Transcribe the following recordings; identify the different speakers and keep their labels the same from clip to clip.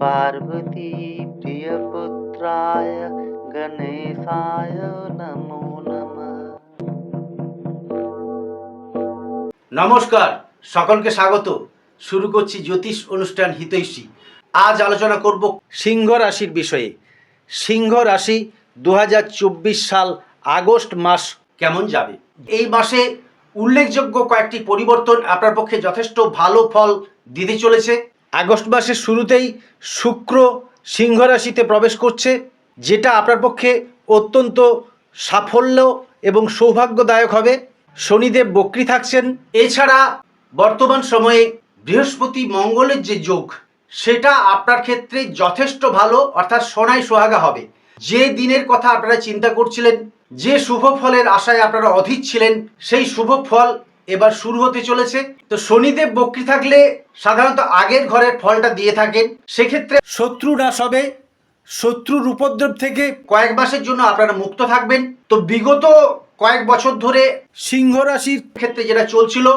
Speaker 1: पार्वती प्रियपुत्राय गणेशाय नमो नमः
Speaker 2: নমস্কার সকলকে স্বাগত শুরু করছি জ্যোতিষ অনুষ্ঠান হিতৈষী আজ আলোচনা করব সিংহ রাশির বিষয়ে সিংহ রাশি দু সাল আগস্ট মাস কেমন যাবে এই মাসে উল্লেখযোগ্য কয়েকটি পরিবর্তন আপনার পক্ষে যথেষ্ট ভালো ফল দিতে চলেছে আগস্ট মাসের শুরুতেই শুক্র সিংহ রাশিতে প্রবেশ করছে, যেটা আপনার পক্ষে অত্যন্ত সাফল্য এবং সৌভাগ্যদায়ক হবে। শনিদেব বক্রী থাকছেন। এছাড়া বর্তমান সময়ে বৃহস্পতি মঙ্গলের যে যোগ, সেটা আপনার ক্ষেত্রে যথেষ্ট ভালো, অর্থাৎ সোনায় সোহাগা হবে। যে দিনের কথা আপনারা চিন্তা করছিলেন, যে শুভ ফলের আশায় আপনারা অধীর ছিলেন, সেই শুভ ফল এবার শুরু হতে চলেছে। তো শনিদেব বক্রী থাকলে সাধারণত আগের ঘরের ফলটা দিয়ে থাকেন। সেক্ষেত্রে শত্রু নাশ হবে। শত্রুর উপদ্রব থেকে কয়েক মাসের জন্য আপনারা মুক্ত থাকবেন। তো বিগত কয়েক বছর ধরে সিংহ রাশির ক্ষেত্রে যেটা চলছিল,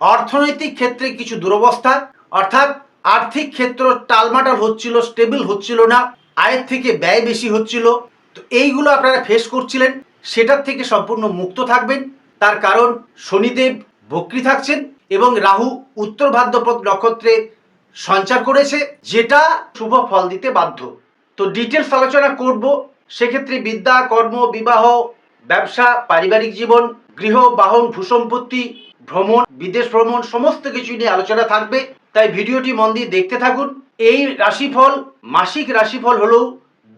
Speaker 2: অর্থনৈতিক ক্ষেত্রে কিছু দুরবস্থা। অর্থাৎ আর্থিক ক্ষেত্র টালমাটাল হচ্ছিল স্টেবল হচ্ছিল না। আয়ের থেকে ব্যয় বেশি হচ্ছিল। তো এইগুলো আপনারা ফেস করছিলেন। সেটার থেকে সম্পূর্ণ মুক্ত থাকবেন। তার কারণ শনিদেব বক্রী থাকছেন এবং রাহু উত্তর ভাদ্রপদ নক্ষত্রে সঞ্চার করেছে, যেটা শুভ ফল দিতে বাধ্য। তো ডিটেলস আলোচনা করব, সেক্ষেত্রে বিদ্যা, কর্ম, বিবাহ, ব্যবসা, পারিবারিক জীবন, গৃহ, বাহন, ভূসম্পত্তি, ভ্রমণ, বিদেশ ভ্রমণ, সমস্ত কিছু নিয়ে আলোচনা থাকবে। তাই ভিডিওটি মন দিয়ে দেখতে থাকুন। এই রাশিফল মাসিক রাশিফল হলেও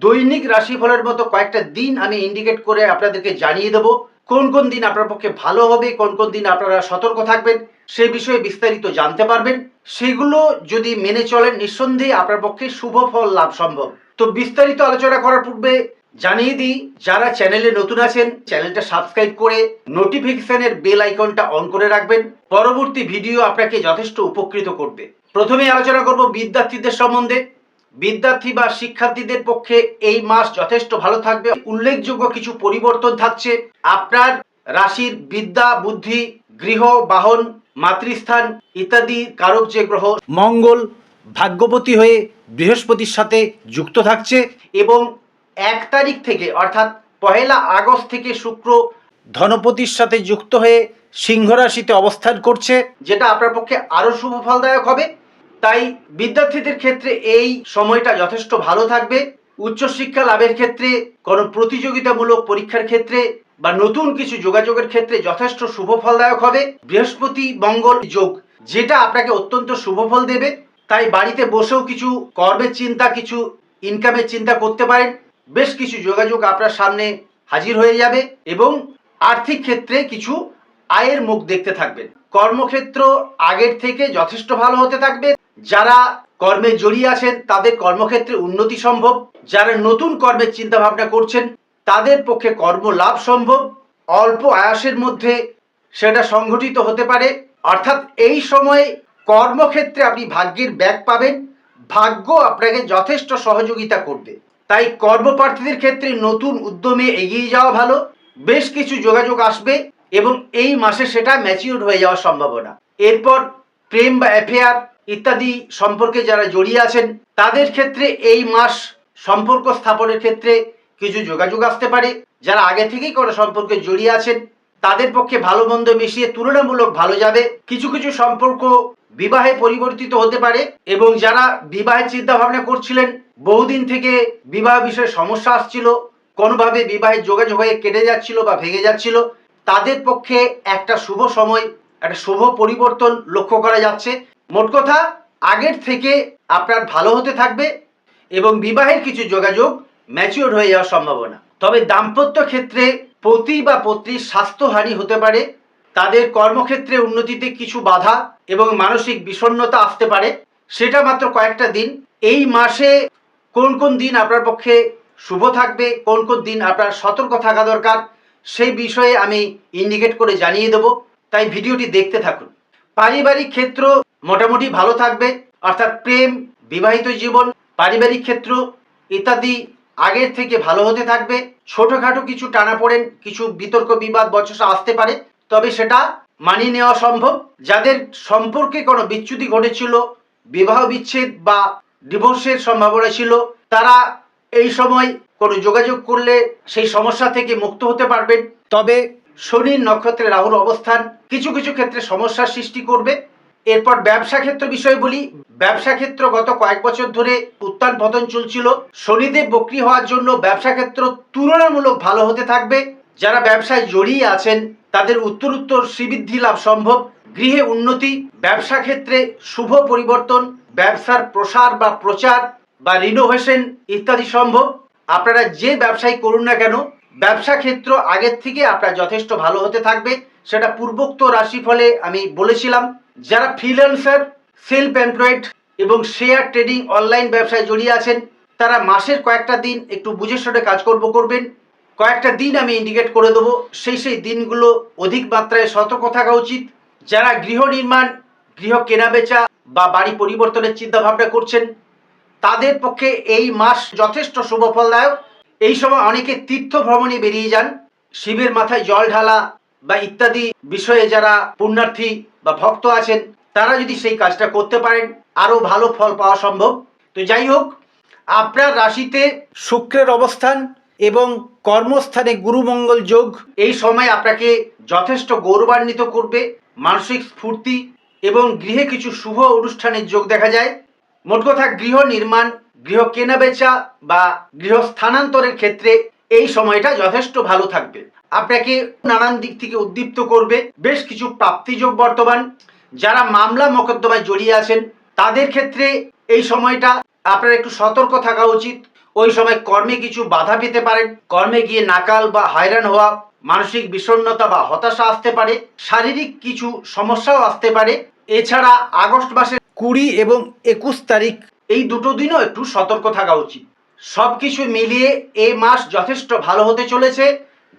Speaker 2: দৈনিক রাশিফলের মতো কয়েকটা দিন আমি ইন্ডিকেট করে আপনাদেরকে জানিয়ে দেবো। কোন কোন দিন আপনার পক্ষে ভালো হবে, কোন কোন দিন আপনারা সতর্ক থাকবেন, সেই বিষয়ে বিস্তারিত জানতে পারবেন। সেগুলো যদি মেনে চলেন, নিঃসন্দেহে আপনার পক্ষে শুভ ফল লাভ সম্ভব। তো বিস্তারিত আলোচনা করার পূর্বে জানিয়ে দিই, যারা চ্যানেলে নতুন আছেন, চ্যানেলটা সাবস্ক্রাইব করে নোটিফিকেশনের বেল আইকনটা অন করে রাখবেন। পরবর্তী ভিডিও আপনাকে যথেষ্ট উপকৃত করবে। প্রথমে আলোচনা করব বিদ্যার্থীদের সম্বন্ধে। বিদ্যার্থী বা শিক্ষার্থীদের পক্ষে এই মাস যথেষ্ট ভালো থাকবে। উল্লেখযোগ্য কিছু পরিবর্তন থাকছে। আপনার রাশির বিদ্যা, বুদ্ধি, গৃহ, বাহন, মাতৃস্থান ইত্যাদি কারক যে গ্রহ, মঙ্গল ভাগ্যবতী হয়ে বৃহস্পতির সাথে যুক্ত থাকছে এবং এক তারিখ থেকে অর্থাৎ পহেলা আগস্ট থেকে শুক্র ধনপতির সাথে যুক্ত হয়ে সিংহ রাশিতে অবস্থান করছে, যেটা আপনার পক্ষে আরও শুভ ফলদায়ক হবে। তাই বিদ্যার্থীদের ক্ষেত্রে এই সময়টা যথেষ্ট ভালো থাকবে। উচ্চশিক্ষা লাভের ক্ষেত্রে, কোনো প্রতিযোগিতামূলক পরীক্ষার ক্ষেত্রে বা নতুন কিছু যোগাযোগের ক্ষেত্রে যথেষ্ট শুভ ফলদায়ক হবে। বৃহস্পতি মঙ্গল যোগ, যেটা আপনাকে অত্যন্ত শুভ ফল দেবে। তাই বাড়িতে বসেও কিছু কর্মের চিন্তা, কিছু ইনকামের চিন্তা করতে পারেন। বেশ কিছু যোগাযোগ আপনার সামনে হাজির হয়ে যাবে এবং আর্থিক ক্ষেত্রে কিছু আয়ের মুখ দেখতে থাকবেন। কর্মক্ষেত্র আগের থেকে যথেষ্ট ভালো হতে থাকবে। যারা কর্মে জড়িয়ে আছেন, তাদের কর্মক্ষেত্রে উন্নতি সম্ভব। যারা নতুন কর্মের চিন্তা ভাবনা করছেন, তাদের পক্ষে কর্ম লাভ সম্ভব। অল্প আয়াসের মধ্যে সেটা সংঘটিত হতে পারে। অর্থাৎ এই সময়ে কর্মক্ষেত্রে আপনি ভাগ্যের ব্যাগ পাবেন। ভাগ্য আপনাকে যথেষ্ট সহযোগিতা করবে। তাই কর্মপ্রার্থীদের ক্ষেত্রে নতুন উদ্যমে এগিয়ে যাওয়া ভালো। বেশ কিছু যোগাযোগ আসবে এবং এই মাসে সেটা ম্যাচিউর হয়ে যাওয়ার সম্ভাবনা। এরপর প্রেম বা অ্যাফেয়ার ইত্যাদি সম্পর্কে যারা জড়িয়ে আছেন, তাদের ক্ষেত্রে এই মাস সম্পর্ক স্থাপনের ক্ষেত্রে কিছু যোগাযোগ আসতে পারে। যারা আগে থেকেই কোনো সম্পর্কে জড়িয়ে আছেন, তাদের পক্ষে ভালো মন্দ মিশিয়ে তুলনামূলক ভালো যাবে। কিছু কিছু সম্পর্ক বিবাহে পরিবর্তিত হতে পারে এবং যারা বিবাহের চিন্তা ভাবনা করছিলেন, বহুদিন থেকে বিবাহ বিষয়ে সমস্যা আসছিল, কোনোভাবে বিবাহের যোগাযোগ হয়ে কেটে যাচ্ছিল বা ভেঙে যাচ্ছিল, তাদের পক্ষে একটা শুভ সময়, একটা শুভ পরিবর্তন লক্ষ্য করা যাচ্ছে। মোট কথা, আগের থেকে আপনার ভালো হতে থাকবে এবং বিবাহের কিছু যোগাযোগ ম্যাচিওর হয়ে যাওয়ার সম্ভাবনা। তবে দাম্পত্য ক্ষেত্রে পতি বা পত্নীর স্বাস্থ্যহানি হতে পারে, তাদের কর্মক্ষেত্রে উন্নতিতে কিছু বাধা এবং মানসিক বিষণ্ণতা আসতে পারে, সেটা মাত্র কয়েকটা দিন। এই মাসে কোন কোন দিন আপনার পক্ষে শুভ থাকবে, কোন কোন দিন আপনার সতর্ক থাকা দরকার, সেই বিষয়ে আমি ইন্ডিকেট করে জানিয়ে দেব। তাই ভিডিওটি দেখতে থাকুন। পারিবারিক ক্ষেত্র মোটামুটি ভালো থাকবে। অর্থাৎ প্রেম, বিবাহিত জীবন, পারিবারিক ক্ষেত্র ইত্যাদি আগের থেকে ভালো হতে থাকবে। ছোটখাটো কিছু টানাপোড়েন, কিছু বিতর্ক বিবাদ বচসা আসতে পারে, তবে সেটা মানিয়ে নেওয়া সম্ভব। যাদের সম্পর্কে কোনো বিচ্যুতি ঘটেছিল, বিবাহ বিচ্ছেদ বা ডিভোর্সের সম্ভাবনা ছিল, তারা এই সময় কোনো যোগাযোগ করলে সেই সমস্যা থেকে মুক্ত হতে পারবেন। তবে শনির নক্ষত্রে রাহুর অবস্থান কিছু কিছু ক্ষেত্রে সমস্যার সৃষ্টি করবে। এরপর ব্যবসা ক্ষেত্র বিষয় বলি। ব্যবসা ক্ষেত্র গত কয়েক বছর ধরে উত্থান পতন চলছিল। শনিদেব বক্রি হওয়ার জন্য ব্যবসা ক্ষেত্র তুলনামূলক ভালো হতে থাকবে। যারা ব্যবসায় জড়িয়ে আছেন, তাদের উত্তর উত্তর শ্রীবৃদ্ধি লাভ সম্ভব। গৃহে উন্নতি, ব্যবসা ক্ষেত্রে শুভ পরিবর্তন, ব্যবসার প্রসার বা প্রচার বা রিনোভেশন ইত্যাদি সম্ভব। আপনারা যে ব্যবসায় করুন না কেন, ব্যবসা ক্ষেত্র আগের থেকে আপনার যথেষ্ট ভালো হতে থাকবে। সেটা পূর্বোক্ত রাশিফলে আমি বলেছিলাম। যারা ফ্রিল্যান্সার সেলফ এমপ্লয়েড এবং শেয়ার ট্রেডিং অনলাইন ব্যবসায় জড়িয়ে আছেন, তারা মাসের কয়েকটা দিন একটু বুঝে শুনে কাজকর্ম করবেন। কয়েকটা দিন আমি ইন্ডিকেট করে দেবো। সেই সেই দিনগুলো অধিক মাত্রায় সতর্ক থাকা উচিত। যারা গৃহ নির্মাণ, গৃহ কেনাবেচা বা বাড়ি পরিবর্তনের চিন্তাভাবনা করছেন, তাদের পক্ষে এই মাস যথেষ্ট শুভ ফলদায়ক। এই সময় অনেকে তীর্থ ভ্রমণে বেরিয়ে যান। শিবের মাথায় জল ঢালা বা ইত্যাদি বিষয়ে যারা পুণ্যার্থী বা ভক্ত আছেন, তারা যদি সেই কাজটা করতে পারেন, আরও ভালো ফল পাওয়া সম্ভব। তো যাই হোক, আপনার রাশিতে শুক্রের অবস্থান এবং কর্মস্থানে গুরুমঙ্গল যোগ, এই সময় আপনাকে যথেষ্ট গৌরবান্বিত করবে, মানসিক স্ফূর্তি এবং গৃহে কিছু শুভ অনুষ্ঠানের যোগ দেখা যায়। মোট কথা, গৃহ নির্মাণ, গৃহ কেনাবেচা বা গৃহ স্থানান্তরের ক্ষেত্রে এই সময়টা যথেষ্ট ভালো থাকবে। আপনাকে নানান দিক থেকে উদ্দীপ্ত করবে। বেশ কিছু প্রাপ্তিযোগ বর্তমান। যারা মামলা মোকদ্দমায় জড়িয়ে আছেন, তাদের ক্ষেত্রে এই সময়টা আপনার একটু সতর্ক থাকা উচিত। ওই সময় কর্মে কিছু বাধা পেতে পারেন। কর্মে গিয়ে নাকাল বা হয়রান হওয়া, মানসিক বিষণ্ণতা বা হতাশা আসতে পারে। শারীরিক কিছু সমস্যাও আসতে পারে। এছাড়া আগস্ট মাসের কুড়ি এবং একুশ তারিখ, এই দুটো দিনও একটু সতর্ক থাকা উচিত। সব কিছু মিলিয়ে এই মাস যথেষ্ট ভালো হতে চলেছে।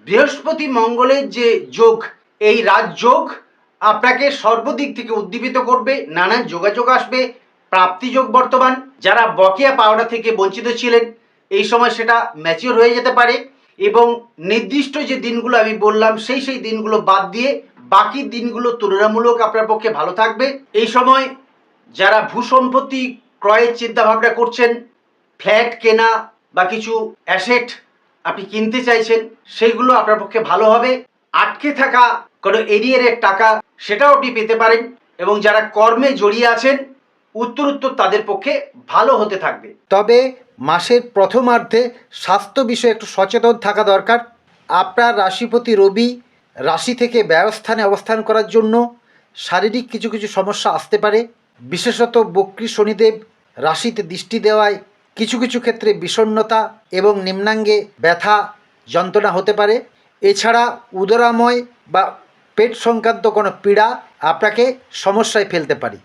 Speaker 2: বৃহস্পতি মঙ্গলের যে যোগ, এই রাজযোগ আপনাকে সর্বদিক থেকে উদ্দীপিত করবে, নানান যোগাযোগ আসবে প্রাপ্তিযোগ বর্তমান, যারা বকেয়া পাওনা থেকে বঞ্চিত ছিলেন, এই সময় সেটা ম্যাচিওর হয়ে যেতে পারে এবং নির্দিষ্ট যে দিনগুলো আমি বললাম, সেই সেই দিনগুলো বাদ দিয়ে বাকি দিনগুলো তুলনামূলক আপনার পক্ষে ভালো থাকবে। এই সময় যারা ভূসম্পত্তি, ক্রয়ের চিন্তাভাবনা করছেন, ফ্ল্যাট কেনা বা কিছু অ্যাসেট আপনি কিনতে চাইছেন, সেইগুলো আপনার পক্ষে ভালো হবে। আটকে থাকা কোনো এরিয়ারের টাকা, সেটাও আপনি পেতে পারেন এবং যারা কর্মে জড়িয়ে আছেন, উত্তর উত্তর তাদের পক্ষে ভালো হতে থাকবে। তবে মাসের প্রথমার্ধে স্বাস্থ্য বিষয়ে একটু সচেতন থাকা দরকার। আপনার রাশিপতি রবি রাশি থেকে ব্যয়স্থানে অবস্থান করার জন্য শারীরিক কিছু কিছু সমস্যা আসতে পারে। বিশেষত বক্রী শনিদেব রাশিতে দৃষ্টি দেওয়ায় কিছু কিছু ক্ষেত্রে বিষণ্ণতা এবং নিম্নাঙ্গে ব্যথা যন্ত্রণা হতে পারে। এছাড়া উদরাময় বা পেট সংক্রান্ত কোনো পীড়া আপনাকে সমস্যায় ফেলতে পারে।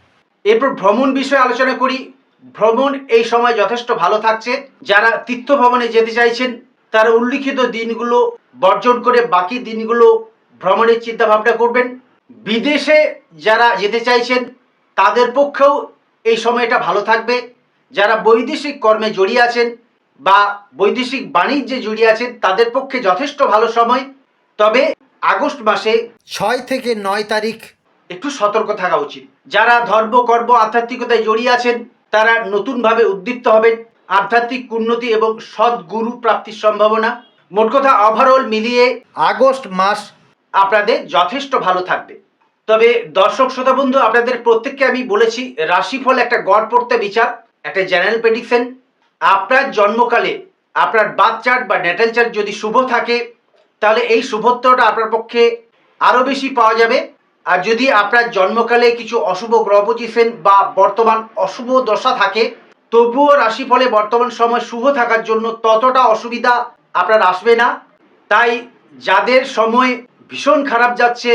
Speaker 2: এরপর ভ্রমণ বিষয়ে আলোচনা করি। ভ্রমণ এই সময় যথেষ্ট ভালো থাকছে। যারা তীর্থ ভ্রমণে যেতে চাইছেন, তারা উল্লিখিত দিনগুলো বর্জন করে বাকি দিনগুলো ভ্রমণের চিন্তা ভাবনা করবেন। বিদেশে যারা যেতে চাইছেন, তাদের পক্ষেও এই সময়টা ভালো থাকবে। যারা বৈদেশিক কর্মে জড়িয়ে আছেন বা বৈদেশিক বাণিজ্যে জড়িয়ে আছেন তাদের পক্ষে যথেষ্ট ভালো সময়। তবে আগস্ট মাসে ছয় থেকে নয় তারিখ একটু সতর্ক থাকা উচিত। যারা ধর্ম কর্ম আধ্যাত্মিকতায় জড়িয়ে আছেন তারা নতুনভাবে উদ্দীপ্ত হবেন। আধ্যাত্মিক উন্নতি এবং সদ্গুরু প্রাপ্তির সম্ভাবনা। মোট কথা ওভারঅল মিলিয়ে আগস্ট মাস আপনাদের যথেষ্ট ভালো থাকবে। তবে দর্শক শ্রোতা বন্ধু আপনাদের প্রত্যেককে আমি বলেছি রাশিফল একটা গড় পড়তে বিচার। একটা জেনারেল প্রেডিকশন আপনার জন্মকালে আপনার বার্থ চার্ট বা নেটাল চার্ট যদি শুভ থাকে, তাহলে এই শুভত্বটা আপনার পক্ষে আরও বেশি পাওয়া যাবে। আর যদি আপনার জন্মকালে কিছু অশুভ গ্রহ পজিশন বা বর্তমান অশুভ দশা থাকে, তবুও রাশিফলে বর্তমান সময় শুভ থাকার জন্য ততটা অসুবিধা আপনার আসবে না। তাই যাদের সময় ভীষণ খারাপ যাচ্ছে,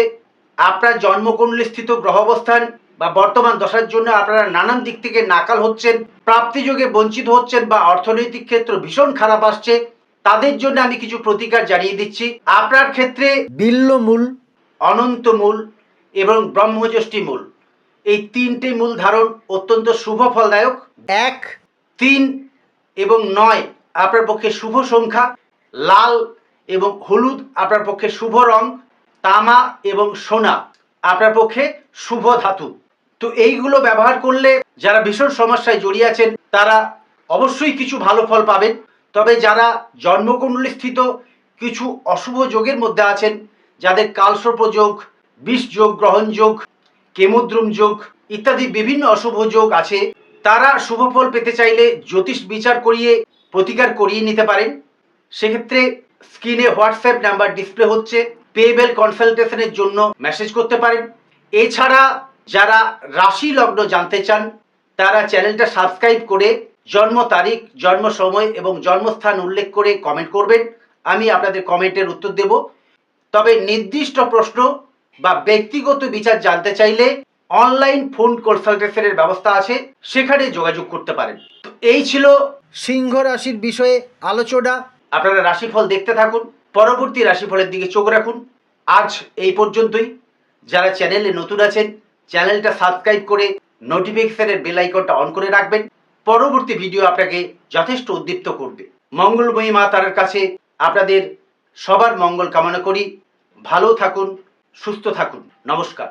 Speaker 2: আপনার জন্মকুণ্ডলী স্থিত গ্রহ অবস্থান বা বর্তমান দশার জন্য আপনারা নানান দিক থেকে নাকাল হচ্ছেন প্রাপ্তিযোগে বঞ্চিত হচ্ছেন বা অর্থনৈতিক ক্ষেত্র ভীষণ খারাপ আসছে তাদের জন্য আমি কিছু প্রতিকার জানিয়ে দিচ্ছি। আপনার ক্ষেত্রে বিল্লমূল অনন্তমূল এবং ব্রহ্মযষ্টি মূল। এই তিনটি মূল ধারণ অত্যন্ত শুভ ফলদায়ক। এক। তিন এবং নয় আপনার পক্ষে শুভ সংখ্যা। লাল এবং হলুদ আপনার পক্ষে শুভ রং। তামা এবং সোনা আপনার পক্ষে শুভ ধাতু। তো এইগুলো ব্যবহার করলে যারা ভীষণ সমস্যায় জড়িয়ে আছেন, তারা অবশ্যই কিছু ভালো ফল পাবেন। তবে যারা জন্মকুণ্ডলী স্থিত কিছু অশুভ যোগের মধ্যে আছেন, যাদের কালসর্প যোগ, বিষ যোগ, গ্রহণ যোগ, কেমদ্রুম যোগ ইত্যাদি বিভিন্ন অশুভ যোগ আছে, তারা শুভ ফল পেতে চাইলে জ্যোতিষ বিচার করিয়ে প্রতিকার করিয়ে নিতে পারেন। সেক্ষেত্রে স্ক্রিনে হোয়াটসঅ্যাপ নাম্বার ডিসপ্লে হচ্ছে পেবেল কনসালটেশনের জন্য মেসেজ করতে পারেন। এছাড়া যারা রাশি লগ্ন জানতে চান, তারা চ্যানেলটা সাবস্ক্রাইব করে জন্ম তারিখ, জন্ম সময় এবং জন্মস্থান উল্লেখ করে কমেন্ট করবেন। আমি আপনাদের কমেন্টের উত্তর দেব। তবে নির্দিষ্ট প্রশ্ন বা ব্যক্তিগত বিচার জানতে চাইলে অনলাইন ফোন কনসালটেশনের ব্যবস্থা আছে, সেখানে যোগাযোগ করতে পারেন। তো এই ছিল সিংহ রাশির বিষয়ে আলোচনা। আপনারা রাশিফল দেখতে থাকুন, পরবর্তী রাশিফলের দিকে চোখ রাখুন। আজ এই পর্যন্তই। যারা চ্যানেলে নতুন আছেন চ্যানেলটা সাবস্ক্রাইব করে নোটিফিকেশনের বেল আইকনটা অন করে রাখবেন। পরবর্তী ভিডিও আপনাকে যথেষ্ট উদ্দীপ্ত করবে। মঙ্গলময়ী মা তার কাছে আপনাদের সবার মঙ্গল কামনা করি। ভালো থাকুন, সুস্থ থাকুন। নমস্কার।